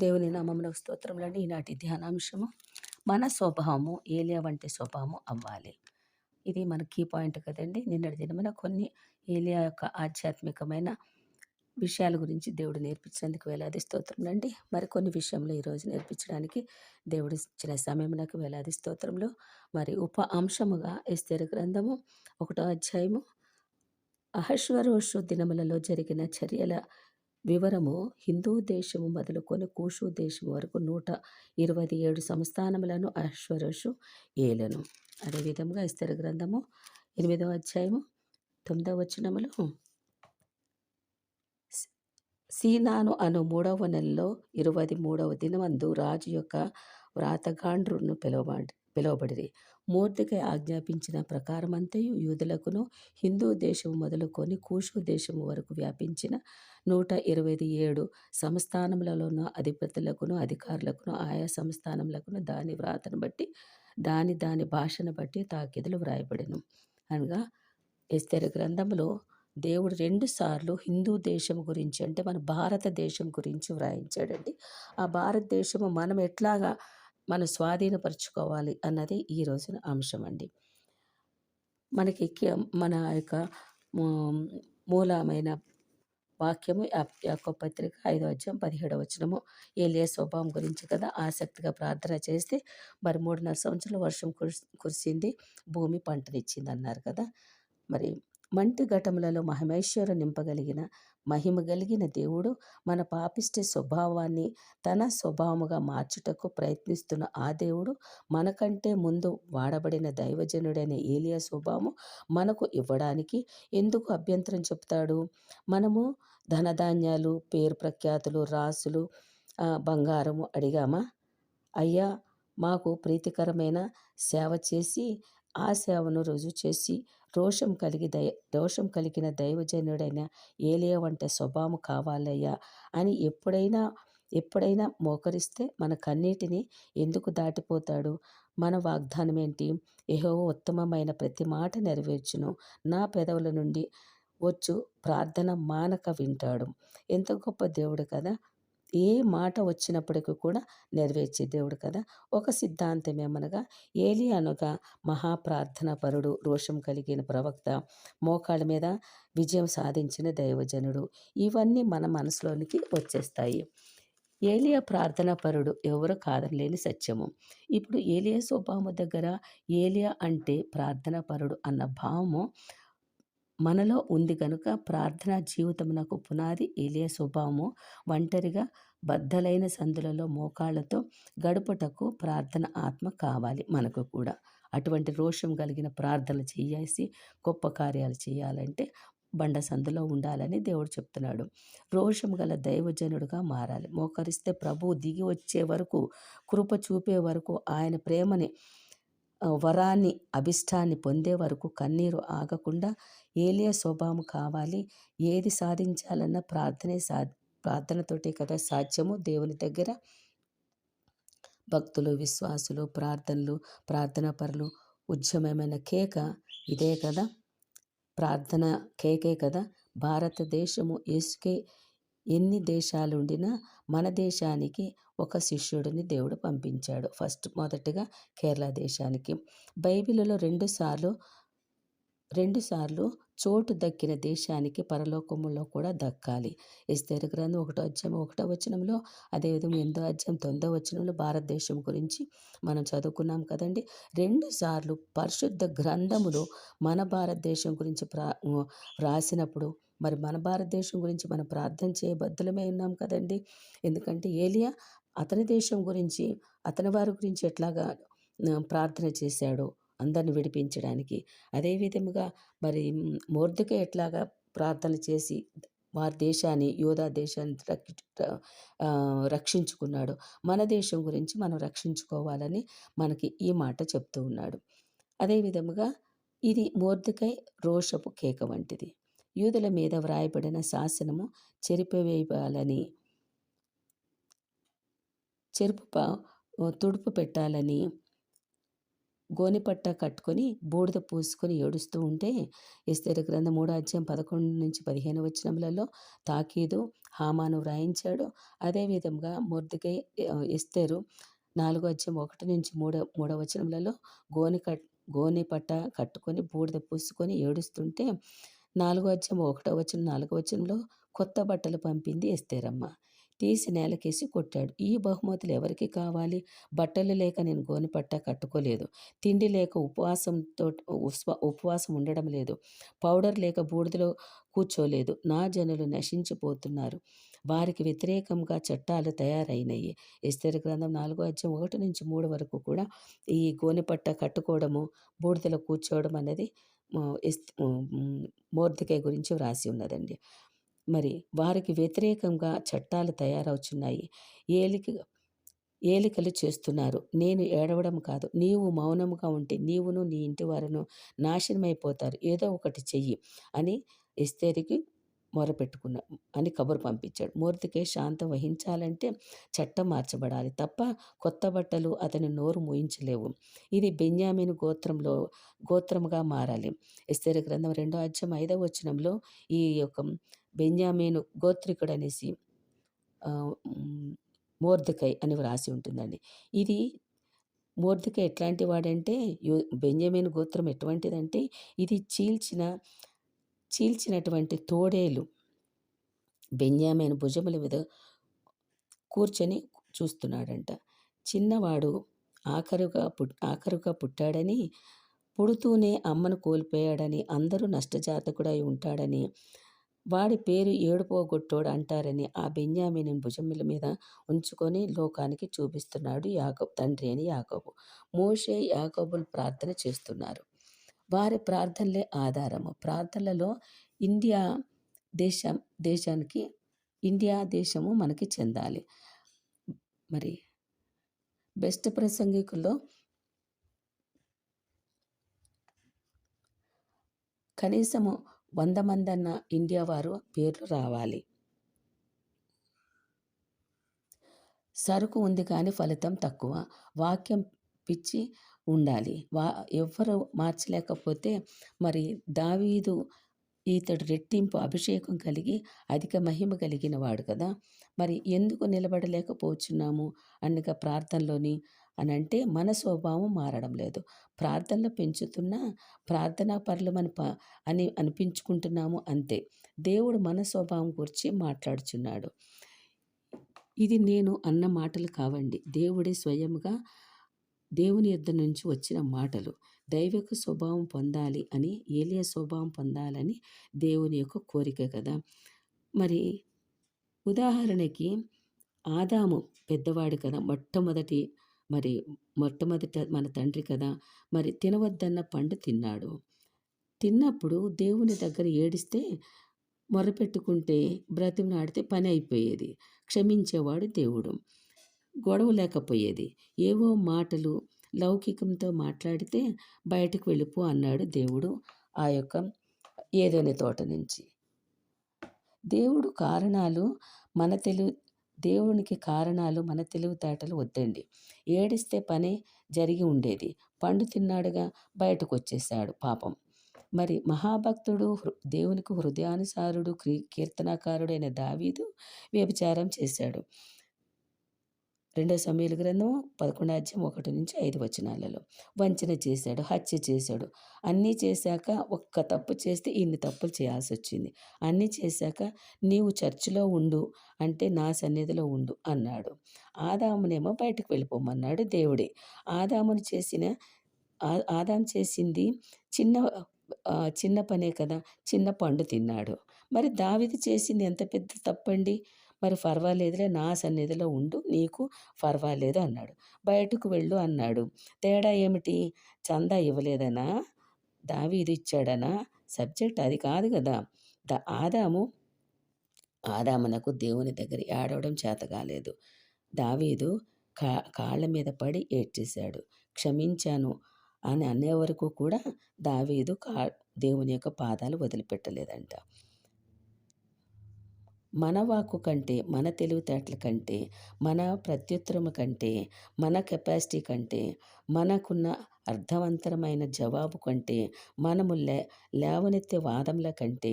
దేవుని నామమునకు స్తోత్రములని ఈనాటి ధ్యానాంశము మన స్వభావము ఏలియా వంటి స్వభావము అవ్వాలి. ఇది మన కీ పాయింట్ కదండి. నిన్నటి దినమైన కొన్ని ఏలియా యొక్క ఆధ్యాత్మికమైన విషయాల గురించి దేవుడు నేర్పించినందుకు వేలాది స్తోత్రములండి మరికొన్ని విషయంలో ఈరోజు నేర్పించడానికి దేవుడు ఇచ్చిన సమయమునకు వేలాది స్తోత్రంలో మరి ఉప అంశముగా ఎస్తేరు గ్రంథము ఒకటో అధ్యాయము అహశ్వరోషు దినములలో జరిగిన చర్యల వివరము హిందూ దేశము మొదలుకొని కూషు దేశము వరకు నూట ఇరవై ఏడు సంస్థానములను అశ్వరుషు ఏలను. అదేవిధంగా ఇస్తర గ్రంథము ఎనిమిదవ అధ్యాయము తొమ్మిదవ వచనములు సీనాను అను మూడవ నెలలో ఇరవై మూడవ దినమందు రాజు యొక్క వ్రాతగాండ్రును పిలువబడి పిలువబడిరి. మూర్తికై ఆజ్ఞాపించిన ప్రకారమంతయు యూదులకును హిందూ దేశం మొదలుకొని కూషు దేశము వరకు వ్యాపించిన నూట ఇరవై ఏడు సంస్థానములలోనూ అధిపతులకును అధికారులకును ఆయా సంస్థానములకును దాని వ్రాతను బట్టి దాని దాని భాషను బట్టి తాకిదులు వ్రాయబడిను. అనగా ఎస్తెర గ్రంథంలో దేవుడు రెండు సార్లు హిందూ దేశం గురించి అంటే మన భారతదేశం గురించి వ్రాయించాడండి. ఆ భారతదేశము మనం ఎట్లాగా మనం స్వాధీనపరచుకోవాలి అన్నది ఈ రోజున అంశం అండి మనకి మన యొక్క మూలమైన వాక్యము యొక్క పత్రిక ఐదో అధ్యాయం పదిహేడవ వచనము. ఏలియా స్వభావం గురించి కదా ఆసక్తిగా ప్రార్థన చేస్తే మరి మూడున్నర సంవత్సరాలు వర్షం కురిసింది భూమి పంటనిచ్చింది అన్నారు కదా. మరి మంటి ఘటములలో మహమేశ్వరు నింపగలిగిన మహిమ కలిగిన దేవుడు మన పాపిష్ట స్వభావాన్ని తన స్వభావముగా మార్చుటకు ప్రయత్నిస్తున్న ఆ దేవుడు మనకంటే ముందు వాడబడిన దైవజనుడైన ఏలియా స్వభావము మనకు ఇవ్వడానికి ఎందుకు అభ్యంతరం చెప్తాడు? మనము ధనధాన్యాలు పేరు ప్రఖ్యాతులు రాసులు బంగారము అడిగామా? అయ్యా మాకు ప్రీతికరమైన సేవ చేసి ఆ సేవను రుజువు చేసి రోషం కలిగి దయ రోషం కలిగిన దైవజనుడైన ఏలియా వంటి స్వభావం కావాలయ్యా అని ఎప్పుడైనా ఎప్పుడైనా మోకరిస్తే మన కన్నీటిని ఎందుకు దాటిపోతాడు? మన వాగ్దానం ఏంటి ఏహో ఉత్తమమైన ప్రతి మాట నెరవేర్చును. నా పెదవుల నుండి వచ్చు ప్రార్థన మానక వింటాడు. ఎంత గొప్ప దేవుడు కదా! ఏ మాట వచ్చినప్పటికీ కూడా నెరవేర్చే దేవుడు కదా. ఒక సిద్ధాంతం ఏమనగా ఏలి అనగా మహాప్రార్థన పరుడు రోషం కలిగిన ప్రవక్త మోకాళ్ళ మీద విజయం సాధించిన దైవజనుడు. ఇవన్నీ మన మనసులోనికి వచ్చేస్తాయి. ఏలియా ప్రార్థనా పరుడు ఎవరు కాదనలేని సత్యము. ఇప్పుడు ఏలియా స్వభావము దగ్గర ఏలియా అంటే ప్రార్థనా పరుడు అన్న భావము మనలో ఉంది కనుక ప్రార్థనా జీవితమునకు పునాది ఇలే స్వభావము. ఒంటరిగా బద్దలైన సందులలో మోకాళ్ళతో గడుపుటకు ప్రార్థన ఆత్మ కావాలి మనకు కూడా. అటువంటి రోషం కలిగిన ప్రార్థనలు చేయాల్సి గొప్ప కార్యాలు చేయాలంటే బండ సందులో ఉండాలని దేవుడు చెప్తున్నాడు. రోషం గల దైవజనుడుగా మారాలి. మోకరిస్తే ప్రభువు దిగి వచ్చే వరకు కృప చూపే వరకు ఆయన ప్రేమని వరాన్ని అభిష్టాన్ని పొందే వరకు కన్నీరు ఆగకుండా ఏలియా స్వభావం కావాలి. ఏది సాధించాలన్న ప్రార్థనే సా ప్రార్థనతోటే కదా సాధ్యము దేవుని దగ్గర. భక్తులు విశ్వాసులు ప్రార్థనలు ప్రార్థన పరులు ఉద్యమమైన కేక ఇదే కదా. ప్రార్థన కేకే కదా. భారతదేశము ఇసుకే ఎన్ని దేశాలు ఉండినా మన దేశానికి ఒక శిష్యుడిని దేవుడు పంపించాడు. ఫస్ట్ మొదటగా కేరళ దేశానికి. బైబిల్లో రెండుసార్లు రెండుసార్లు చోటు దక్కిన దేశానికి పరలోకములో కూడా దక్కాలి. ఎస్తేరు గ్రంథం ఒకటో అధ్యాయం ఒకటో వచనంలో అదేవిధంగా ఎందో అధ్యాయం తొందో వచనంలో భారతదేశం గురించి మనం చదువుకున్నాం కదండి. రెండు సార్లు పరిశుద్ధ గ్రంథములు మన భారతదేశం గురించి ప్రా రాసినప్పుడు మరి మన భారతదేశం గురించి మనం ప్రార్థన చేయబద్ధులమే ఉన్నాం కదండి. ఎందుకంటే ఏలియా అతని దేశం గురించి అతని వారి గురించి ఎట్లాగా ప్రార్థన చేశాడో? అందరిని విడిపించడానికి. అదేవిధముగా మరి మూర్తిక ఎట్లాగా ప్రార్థన చేసి వారి దేశాన్ని యోధా దేశాన్ని రక్షించుకున్నాడు మన దేశం గురించి మనం రక్షించుకోవాలని మనకి ఈ మాట చెప్తూ ఉన్నాడు. అదేవిధముగా ఇది మోర్దుకై రోషపు కేక వంటిది. యూదుల మీద వ్రాయబడిన శాసనము చెరిపివేయాలని చెరుపు తుడుపు పెట్టాలని గోనిపట్ట కట్టుకొని బూడిద పూసుకొని ఏడుస్తూ ఉంటే ఎస్తేరు గ్రంథం మూడో అధ్యాయం పదకొండు నుంచి పదిహేను వచనములలో తాకీదు హామాను వ్రాయించాడు. అదేవిధంగా మొర్దికై ఎస్తేరు నాలుగో అధ్యాయం ఒకటి నుంచి మూడో మూడో వచనములలో గోని కట్ గోని పట్ట కట్టుకొని బూడిద పూసుకొని ఏడుస్తుంటే నాలుగో అధ్యాయం ఒకటో వచనం నాలుగో వచనంలో కొత్త బట్టలు పంపింది ఎస్తేరమ్మ. తీసి నేలకేసి కొట్టాడు. ఈ బహుమతులు ఎవరికి కావాలి? బట్టలు లేక నేను గోనిపట్ట కట్టుకోలేదు. తిండి లేక ఉపవాసంతో ఉపవాసం ఉండడం లేదు. పౌడర్ లేక బూడిదలో కూర్చోలేదు. నా జనులు నశించిపోతున్నారు. వారికి వ్యతిరేకంగా చట్టాలు తయారైనవి ఇస్తరి గ్రంథం నాలుగో అధ్యాయం ఒకటి నుంచి మూడు వరకు కూడా ఈ గోనిపట్ట కట్టుకోవడము బూడిదలో కూర్చోవడం అనేది మోర్దికాయ గురించి వ్రాసి ఉన్నదండి. మరి వారికి వ్యతిరేకంగా చట్టాలు తయారవుతున్నాయి ఏలిక ఏలికలు చేస్తున్నారు. నేను ఏడవడం కాదు. నీవు మౌనముగా ఉంటే నీవును నీ ఇంటి వారును నాశనమైపోతారు. ఏదో ఒకటి చెయ్యి అని ఎస్తేరికి మొరపెట్టుకున్నా అని కబురు పంపించాడు. మూర్తికే శాంతం వహించాలంటే చట్టం మార్చబడాలి. తప్ప కొత్త బట్టలు అతని నోరు మూయించలేవు. ఇది బెన్యామిన్ గోత్రంలో గోత్రముగా మారాలి. ఎస్తేరి గ్రంథం రెండో అధ్యాయం ఐదవ వచనంలో ఈ యొక్క బెంజామీను గోత్రికుడు అనేసి మోర్దకై అని వ్రాసి ఉంటుందండి. ఇది మోర్దకై ఎట్లాంటి వాడంటే యో బెంజమీన్ గోత్రం ఎటువంటిదంటే ఇది చీల్చిన చీల్చినటువంటి తోడేలు బెన్యామీన్ భుజముల మీద కూర్చొని చూస్తున్నాడంట. చిన్నవాడు ఆఖరుగా పుట్ ఆఖరుగా పుట్టాడని పుడుతూనే అమ్మను కోల్పోయాడని అందరూ నష్టజాతకుడై ఉంటాడని వాడి పేరు ఏడుపోగొట్టోడు అంటారని ఆ బెన్యామిని భుజముల మీద ఉంచుకొని లోకానికి చూపిస్తున్నాడు యాకబ్ తండ్రి అని యాకబు. మోషే యాకబులు ప్రార్థన చేస్తున్నారు. వారి ప్రార్థనలే ఆధారము. ప్రార్థనలలో ఇండియా దేశం దేశానికి ఇండియా దేశము మనకి చెందాలి. మరి బెస్ట్ ప్రసంగికుల్లో కనీసము వంద మంది అన్న ఇండియా వారు పేర్లు రావాలి. సరుకు ఉంది కానీ ఫలితం తక్కువ. వాక్యం పిచ్చి ఉండాలి. వా ఎవ్వరు మార్చలేకపోతే మరి దావీదు ఇతడు రెట్టింపు అభిషేకం కలిగి అధిక మహిమ కలిగిన వాడు కదా. మరి ఎందుకు నిలబడలేకపోతున్నాము? అనగా ప్రార్థనలోని అని అంటే మన స్వభావం మారడం లేదు. ప్రార్థనలు పెంచుతున్నా ప్రార్థనా పరులమని ప అని అనిపించుకుంటున్నాము అంతే. దేవుడు మన స్వభావం గురించి మాట్లాడుచున్నాడు. ఇది నేను అన్న మాటలు కావండి. దేవుడే స్వయంగా దేవుని ఇద్దరు నుంచి వచ్చిన మాటలు. దైవిక స్వభావం పొందాలి అని ఏలియ స్వభావం పొందాలని దేవుని యొక్క కోరిక కదా. మరి ఉదాహరణకి ఆదాము పెద్దవాడు కదా. మొట్టమొదటి మరి మొట్టమొదట మన తండ్రి కదా మరి తినవద్దన్న పండు తిన్నాడు. తిన్నప్పుడు దేవుని దగ్గర ఏడిస్తే మొరపెట్టుకుంటే బ్రతిమలాడితే పని అయిపోయేది. క్షమించేవాడు దేవుడు. గొడవ లేకపోయేది. ఏవో మాటలు లౌకికంతో మాట్లాడితే బయటకు వెళ్ళిపో అన్నాడు దేవుడు ఆ యొక్క ఏదోని తోట నుంచి. దేవుడు కారణాలు మన తెలు దేవునికి కారణాలు మన తెలివితేటలు వద్దండి. ఏడిస్తే పని జరిగి ఉండేది. పండు తిన్నాడుగా బయటకు వచ్చేసాడు పాపం. మరి మహాభక్తుడు దేవునికి హృదయానుసారుడు కీర్తనాకారుడైన దావీదు వ్యభిచారం చేశాడు. రెండో సమయాల గ్రంథం పదకొండు అధ్యాయం ఒకటి నుంచి ఐదు వచనాలలో. వంచన చేశాడు హత్య చేశాడు. అన్నీ చేశాక ఒక్క తప్పు చేస్తే ఇన్ని తప్పులు చేయాల్సి వచ్చింది. అన్నీ చేశాక నీవు చర్చిలో ఉండు అంటే నా సన్నిధిలో ఉండు అన్నాడు. ఆదామునేమో బయటకు వెళ్ళిపోమన్నాడు దేవుడే. ఆదామును చేసిన ఆదాం చేసింది చిన్న చిన్న పనే కదా చిన్న పండు తిన్నాడు. మరి దావిది చేసింది ఎంత పెద్ద తప్పండి? మరి పర్వాలేదులే నా సన్నిధిలో ఉండు నీకు పర్వాలేదు అన్నాడు. బయటకు వెళ్ళు అన్నాడు. తేడా ఏమిటి? చందా ఇవ్వలేదనా? దావీది ఇచ్చాడనా? సబ్జెక్ట్ అది కాదు కదా. ద ఆదాము ఆదామునకు దేవుని దగ్గర ఏడవడం చేత కాలేదు. దావీదు కా కాళ్ళ మీద పడి ఏడ్చేశాడు. క్షమించాను అని అనే వరకు కూడా దావీదు కా దేవుని యొక్క పాదాలు వదిలిపెట్టలేదంట. మన వాక్కు కంటే మన తెలివితేటల కంటే మన ప్రత్యుత్తరము కంటే మన కెపాసిటీ కంటే మనకున్న అర్థవంతరమైన జవాబు కంటే మనము లే లేవనెత్తే వాదముల కంటే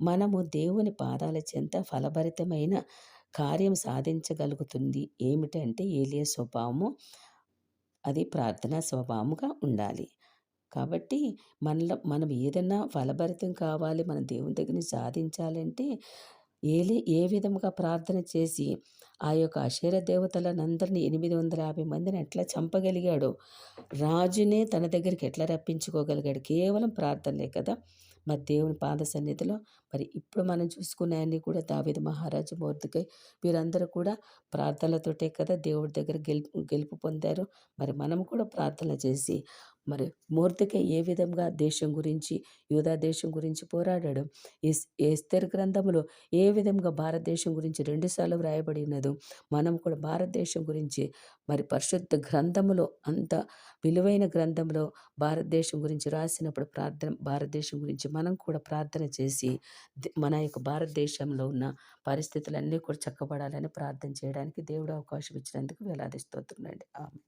మనము దేవుని పాదాల చెంత ఫలభరితమైన కార్యం సాధించగలుగుతుంది ఏమిటంటే ఏలియ స్వభావము. అది ప్రార్థనా స్వభావముగా ఉండాలి. కాబట్టి మనలో మనం ఏదన్నా ఫలభరితం కావాలి మన దేవుని దగ్గర నుంచి సాధించాలంటే ఏలి ఏ విధముగా ప్రార్థన చేసి ఆ యొక్క అశేర దేవతలనందరినీ ఎనిమిది వందల యాభై మందిని ఎట్లా చంపగలిగాడు? రాజునే తన దగ్గరికి ఎట్లా రప్పించుకోగలిగాడు? కేవలం ప్రార్థనలే కదా? మరి దేవుని పాద సన్నిధిలో మరి ఇప్పుడు మనం చూసుకునే అన్ని కూడా దావిద మహారాజు మూర్తికై వీరందరూ కూడా ప్రార్థనలతోటే కదా దేవుడి దగ్గర గెలుపు గెలుపు పొందారు. మరి మనం కూడా ప్రార్థన చేసి మరి మూర్తికే ఏ విధంగా దేశం గురించి యూదా దేశం గురించి పోరాడాడు? ఎస్ ఎస్తేర్ గ్రంథంలో ఏ విధంగా భారతదేశం గురించి రెండుసార్లు వ్రాయబడినదో మనం కూడా భారతదేశం గురించి మరి పరిశుద్ధ గ్రంథములో అంత విలువైన గ్రంథంలో భారతదేశం గురించి రాసినప్పుడు ప్రార్థన భారతదేశం గురించి మనం కూడా ప్రార్థన చేసి మన యొక్క భారతదేశంలో ఉన్న పరిస్థితులన్నీ కూడా చక్కబడాలని ప్రార్థన చేయడానికి దేవుడు అవకాశం ఇచ్చినందుకు వేలాది స్తోత్రులండి. ఆమె